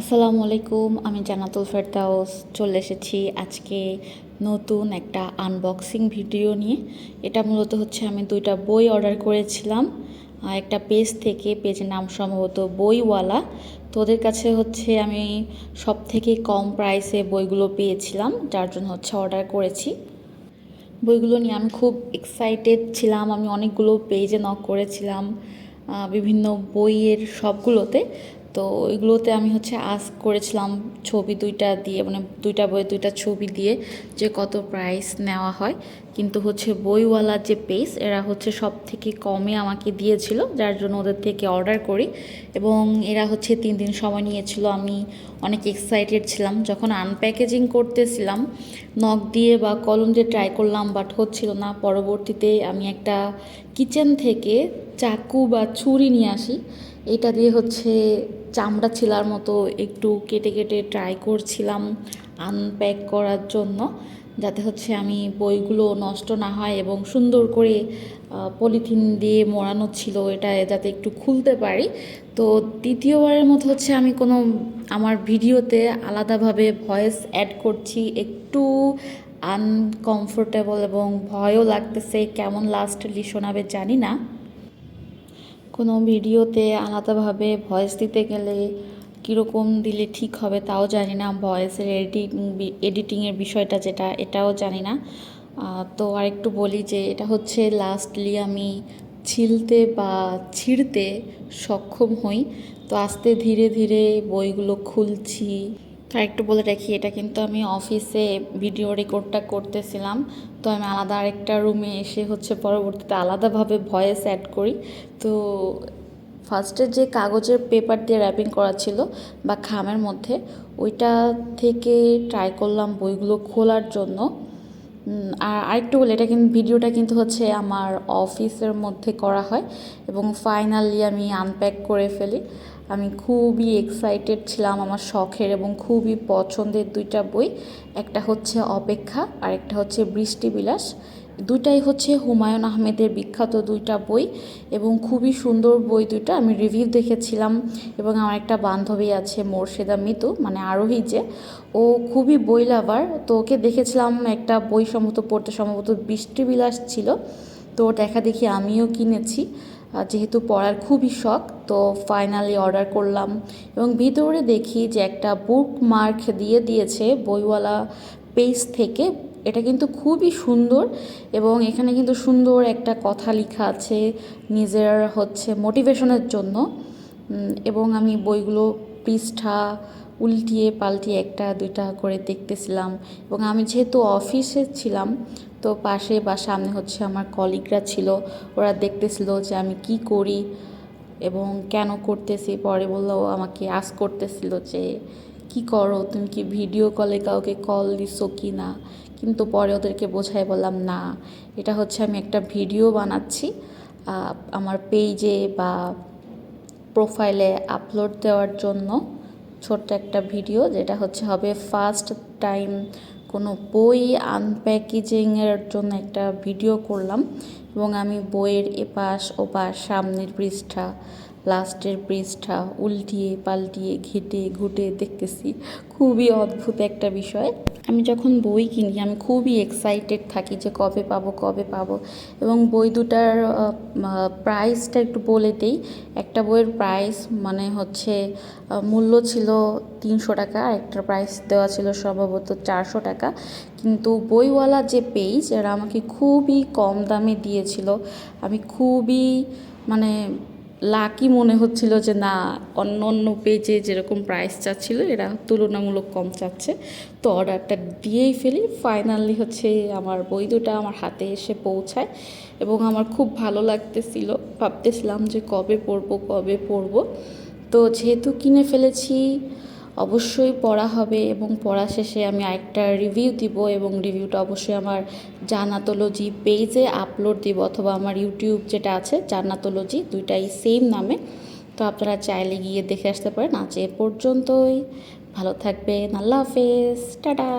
আসসালামু আলাইকুম, আমি জানাতুল ফেরদাউস, চলে এসেছি আজকে নতুন একটা আনবক্সিং ভিডিও নিয়ে। এটা মূলত হচ্ছে আমি দুইটা বই অর্ডার করেছিলাম একটা পেজ থেকে পেজের নাম সম্ভবত বইওয়ালা। তো ওদের কাছে হচ্ছে আমি সব থেকে কম প্রাইসে বইগুলো পেয়েছিলাম, যার জন্য হচ্ছে অর্ডার করেছি। বইগুলো নিয়ে আমি খুব এক্সাইটেড ছিলাম, আমি অনেকগুলো পেজে নক করেছিলাম বিভিন্ন বইয়ের সবগুলোতে। তো ওইগুলোতে আমি হচ্ছে আস্ক করেছিলাম ছবি দুইটা দিয়ে মানে দুইটা বই দুইটা ছবি দিয়ে যে কত প্রাইস নেওয়া হয়। কিন্তু হচ্ছে বইওয়ালা যে পেজ এরা হচ্ছে সব থেকে কমে আমাকে দিয়েছিল, যার জন্য ওদের থেকে অর্ডার করি। এবং এরা হচ্ছে তিন দিন সময় নিয়েছিল, আমি অনেক এক্সাইটেড ছিলাম। যখন আনপ্যাকেজিং করতেছিলাম নখ দিয়ে বা কলম দিয়ে ট্রাই করলাম বাট হচ্ছিল না। পরবর্তীতে আমি একটা কিচেন থেকে চাকু বা ছুরি নিয়ে আসি। এটা দিয়ে হচ্ছে চামড়া ছিলার মতো একটু কেটে কেটে ট্রাই করছিলাম আনপ্যাক করার জন্য, যাতে হচ্ছে আমি বইগুলো নষ্ট না হয় এবং সুন্দর করে পলিথিন দিয়ে মোড়ানো ছিল এটা যাতে একটু খুলতে পারি। তো দ্বিতীয়বারের মতো হচ্ছে আমি কোনো আমার ভিডিওতে আলাদাভাবে ভয়েস অ্যাড করছি, একটু আনকমফোর্টেবল এবং ভয়ও লাগতেছে, কেমন লাস্টলি শোনাবে জানি না। কোনো ভিডিওতে আলাদাভাবে ভয়েস দিতে গেলে কীরকম দিলে ঠিক হবে তাও জানি না। ভয়েসের এডিটিং এডিটিংয়ের বিষয়টা যেটা, এটাও জানি না। তো আরেকটু বলি যে এটা হচ্ছে লাস্টলি আমি ছিলতে বা ছিঁড়তে সক্ষম হই। তো আস্তে ধীরে ধীরে বইগুলো খুলছি তো একটু বলে রাখি, এটা কিন্তু আমি অফিসে ভিডিও রেকর্ডটা করতেছিলাম। তো আমি আলাদা আরেকটা রুমে এসে হচ্ছে পরবর্তীতে আলাদাভাবে ভয়েস অ্যাড করি। তো ফার্স্টে যে কাগজের পেপার দিয়ে র্যাপিং করা ছিল বা খামের মধ্যে, ওইটা থেকে ট্রাই করলাম বইগুলো খোলার জন্য। আর আরেকটু বলে, এটা কিন্তু, ভিডিওটা কিন্তু হচ্ছে আমার অফিসের মধ্যে করা হয় এবং ফাইনালি আমি আনপ্যাক করে ফেলি। আমি খুবই এক্সাইটেড ছিলাম আমার শখের এবং খুবই পছন্দের দুইটা বই। একটা হচ্ছে অপেক্ষা আর একটা হচ্ছে বৃষ্টি বিলাস দুইটাই হচ্ছে হুমায়ুন আহমেদের বিখ্যাত দুইটা বই এবং খুবই সুন্দর বই দুইটা। আমি রিভিউ দেখেছিলাম এবং আমার একটা বান্ধবী আছে মোর্শেদা মিতু মানে আরোহী যে, ও খুবই বই লাভার তো ওকে দেখেছিলাম একটা বই সম্ভবত পড়তে সম্ভবত বৃষ্টি বিলাস ছিল। তো দেখা দেখি আমিও কিনেছি। যেহেতু পড়ার খুবই শখ, তো ফাইনালি অর্ডার করলাম। এবং ভিতরে দেখি যে একটা বুক মার্ক দিয়ে দিয়েছে বইওয়ালা পেজ থেকে। এটা কিন্তু খুবই সুন্দর এবং এখানে কিন্তু সুন্দর একটা কথা লেখা আছে নিজের হচ্ছে মোটিভেশনের জন্য। এবং আমি বইগুলো পৃষ্ঠা উল্টিয়ে পাল্টিয়ে একটা, দুইটা করে দেখতেছিলাম। এবং আমি যেহেতু অফিসে ছিলাম, তো পাশে বা সামনে হচ্ছে আমার কলিগরা ছিল। ওরা দেখতেছিল যে আমি কি করি এবং কেন করতেছি। পরে বলল আমাকে আস করতেছিল যে, কি করো? তুমি কি ভিডিও কলে কাউকে কল দিছো কি না? কিন্তু পরে ওদেরকে বোঝাই বললাম, না, এটা হচ্ছে আমি একটা ভিডিও বানাচ্ছি। আমার পেজে বা প্রোফাইলে আপলোড দেওয়ার জন্য। ছোট্ট একটা ভিডিও যেটা হচ্ছে হবে ফার্স্ট টাইম কোনো বই আনপ্যাকেজিংয়ের জন্য একটা ভিডিও করলাম এবং আমি বইয়ের এপাশ ওপাশ সামনের পৃষ্ঠা লাস্টের পৃষ্ঠা উল্টিয়ে, পাল্টিয়ে, ঘেটে, ঘুটে দেখতেছি। খুবই অদ্ভুত একটা বিষয়। আমি যখন বই কিনি, আমি খুবই এক্সাইটেড থাকি যে কবে পাবো কবে পাবো। এবং বই দুটার প্রাইসটা একটু বলে দিই। একটা বইয়ের প্রাইস মানে হচ্ছে মূল্য ছিল তিনশো টাকা একটা প্রাইস দেওয়া ছিল সম্ভবত চারশো টাকা। কিন্তু বইওয়ালা যে পেজ এরা আমাকে খুবই কম দামে দিয়েছিল। আমি খুবই মানে লাকি মনে হচ্ছিল যে না, অন্য অন্য পেজে যেরকম প্রাইস চাচ্ছিল, এরা তুলনামূলক কম চাচ্ছে। তো অর্ডারটা দিয়েই ফেলি। ফাইনালি হচ্ছে আমার বই দুটো আমার হাতে এসে পৌঁছায় এবং আমার খুব ভালো লাগতেছিল। ভাবতেছিলাম যে কবে পড়ব কবে পড়ব। তো যেহেতু কিনে ফেলেছি অবশ্যই পড়া হবে এবং পড়া শেষে আমি আরেকটা রিভিউ দিব এবং রিভিউটা অবশ্যই আমার জানাতোলজি পেজে আপলোড দিব অথবা আমার ইউটিউব যেটা আছে জানাতোলজি দুইটাই সেম নামে। তো আপনারা চাইলে গিয়ে দেখে আসতে পারেন। আজ এ পর্যন্তই। ভালো থাকবেন। আল্লাহ হাফেজ। টাটা।